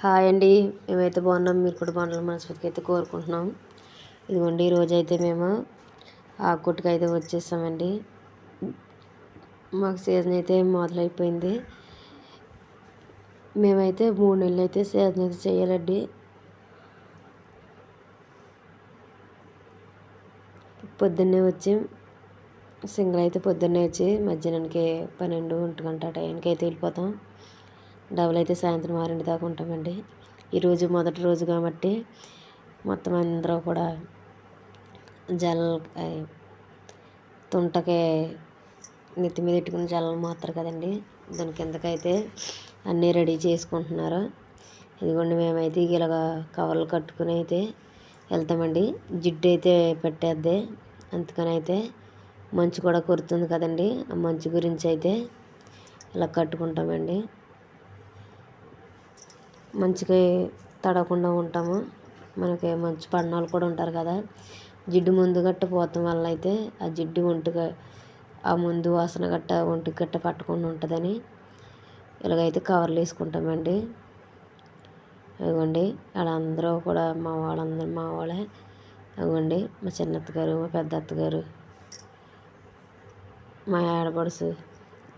Hi అండి. మేమైతే బాగున్నాం. మీరు కూడా బాగున్నాం మనస్ఫూర్తిగా అయితే కోరుకుంటున్నాం. ఇదిగోండి ఈరోజు అయితే మేము ఆ అయితే వచ్చేసామండి. మాకు సీజన్ అయితే మొదలైపోయింది. మేమైతే మూడు నెలలు అయితే సీజన్ అయితే చేయాలండి. పొద్దున్నే వచ్చి సింగిల్ అయితే పొద్దున్నే వచ్చి మధ్యాహ్నానికి పన్నెండు ఒంటి గంట టైంకి అయితే వెళ్ళిపోతాం. డబుల్ అయితే సాయంత్రం ఆరింటి దాకా ఉంటామండి. ఈరోజు మొదటి రోజు కాబట్టి మొత్తం అందరూ కూడా జల్ తుంటకే నెత్తి మీద పెట్టుకుని జల్లు మాత్రం కదండి. దాని కిందకైతే అన్నీ రెడీ చేసుకుంటున్నారు. ఇదిగోండి మేమైతే ఇలాగ కవర్లు కట్టుకుని అయితే వెళ్తామండి. జిడ్డు అయితే పెట్టేద్ది. అందుకని అయితే మంచు కూడా కురుతుంది కదండి. ఆ మంచు గురించి అయితే ఇలా కట్టుకుంటామండి. మంచిగా తడవకుండా ఉంటాము. మనకి మంచి పడిన వాళ్ళు కూడా ఉంటారు కదా. జిడ్డు ముందు గట్ట పోతాం వల్ల అయితే ఆ జిడ్డు ఒంటిగా ఆ ముందు వాసన గట్ట ఒంటికి గట్ట పట్టకుండా ఉంటుందని ఇలాగైతే కవర్లు వేసుకుంటామండి. ఇవ్వండి వాళ్ళందరూ కూడా మా వాళ్ళందరూ మా వాళ్ళే. ఇవ్వండి మా చిన్నత్తగారు మా పెద్ద అత్తగారు మా ఆడపడుసు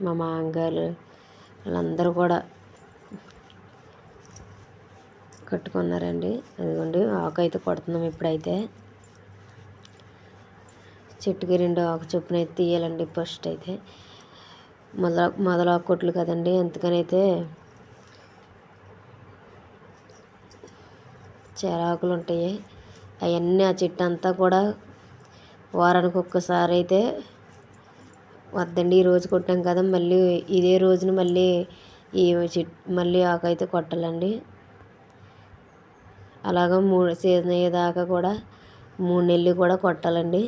మా మామగారు వాళ్ళందరూ కూడా కట్టుకున్నారండి. అదిగోండి ఆకు అయితే కొడుతున్నాం ఇప్పుడైతే. చెట్టుకి రెండు ఆకు చొప్పున అయితే తీయాలండి ఫస్ట్ అయితే. మొదల మొదల కొట్లు కదండి అందుకనైతే చాలా ఆకులు ఉంటాయి. అవన్నీ ఆ చెట్టు అంతా కూడా వారానికి ఒక్కసారి అయితే వద్దండి. ఈ రోజు కొట్టాం కదా మళ్ళీ ఇదే రోజున మళ్ళీ ఈ చెట్టు మళ్ళీ ఆకు అయితే కొట్టాలండి. అలాగ మూడు సీజన్ అయ్యేదాకా కూడా మూడు నెలలు కూడా కొట్టాలండి.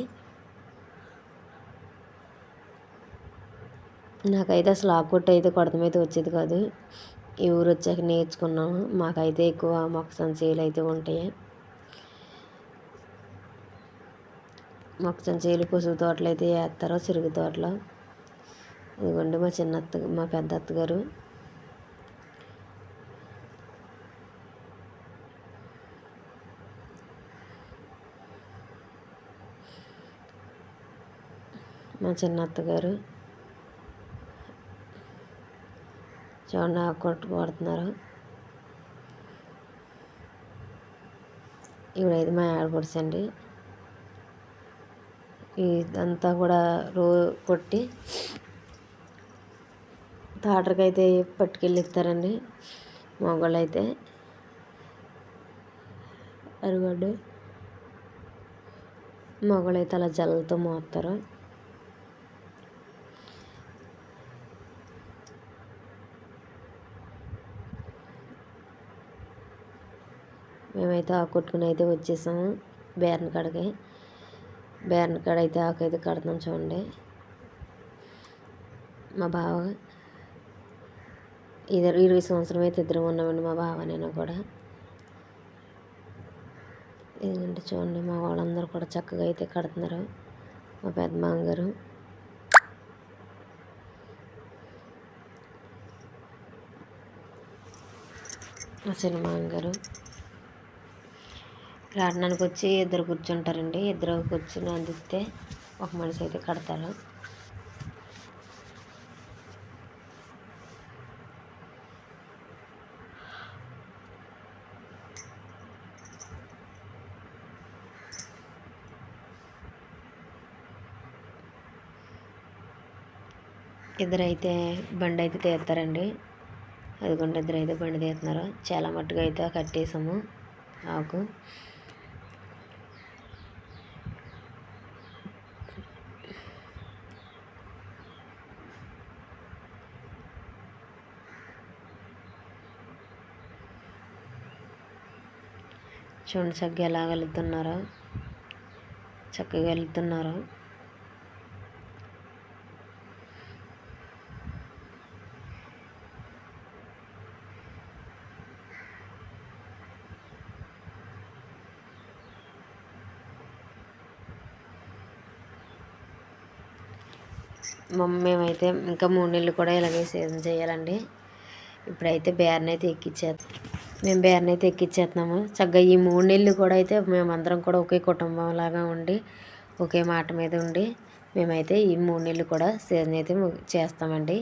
నాకైతే అసలు ఆకుకొట్టు అయితే కొడతమైతే వచ్చేది కాదు. ఈ ఊరు వచ్చాక నేర్చుకున్నాము. మాకైతే ఎక్కువ మొక్కసన్ చేలు అయితే ఉంటాయి. మొక్కసన్ చేలు పసుపు తోటలు అయితే వేస్తారు సిరుగు తోటలో. ఇదిగోండి మా చిన్న అత్త మా పెద్ద అత్తగారు. మా చిన్న అత్తగారు చూడండి కొట్టు కొడుతున్నారు ఇవిడైతే మా ఆడపడుచు అండి. ఇదంతా కూడా రో కొట్టి థియేటర్కి అయితే పట్టుకెళ్ళి ఇస్తారండి మొగళ్ళు అయితే అరుగడ్డు మొగలు అయితే అలా జల్లతో మోస్తారు. మేమైతే ఆకు కొట్టుకుని అయితే వచ్చేసాము బేరన్ కాడకి. బేరన్ కాడ అయితే ఆకు అయితే కడుతున్నాం చూడండి. మా బావ ఇద్దరు ఇరవై సంవత్సరం అయితే ఇద్దరం ఉన్నామండి మా బావ నేను కూడా. ఎందుకంటే చూడండి మా వాళ్ళందరూ కూడా చక్కగా అయితే కడుతున్నారు మా పెద్ద మామగారు. మా చిన్న గారు రాట్నానికి వచ్చి ఇద్దరు కూర్చుంటారండి. ఇద్దరు కూర్చుని అందిస్తే ఒక మనిషి అయితే కడతారు. ఇద్దరైతే బండి అయితే తీస్తారండి. అదిగోండి ఇద్దరు అయితే బండి తీస్తున్నారు. చాలా మట్టుగా అయితే కట్టేసాము. ఆకు. చూడండి చక్కగా ఎలా వెళ్తున్నారో. చక్కగా వెళ్తున్నారు. మేమైతే ఇంకా మూడు నెలలు కూడా ఇలాగే సీజన్ చేయాలండి. ఇప్పుడైతే బేరనైతే ఎక్కిచ్చేది మేము బేరని అయితే ఎక్కించేస్తున్నాము చక్కగా ఈ మూడు నెలలు కూడా అయితే మేమందరం కూడా ఒకే కుటుంబం లాగా ఉండి ఒకే మాట మీద ఉండి మేమైతే ఈ మూడు నెలలు కూడా సీజన్ అయితే చేస్తామండి.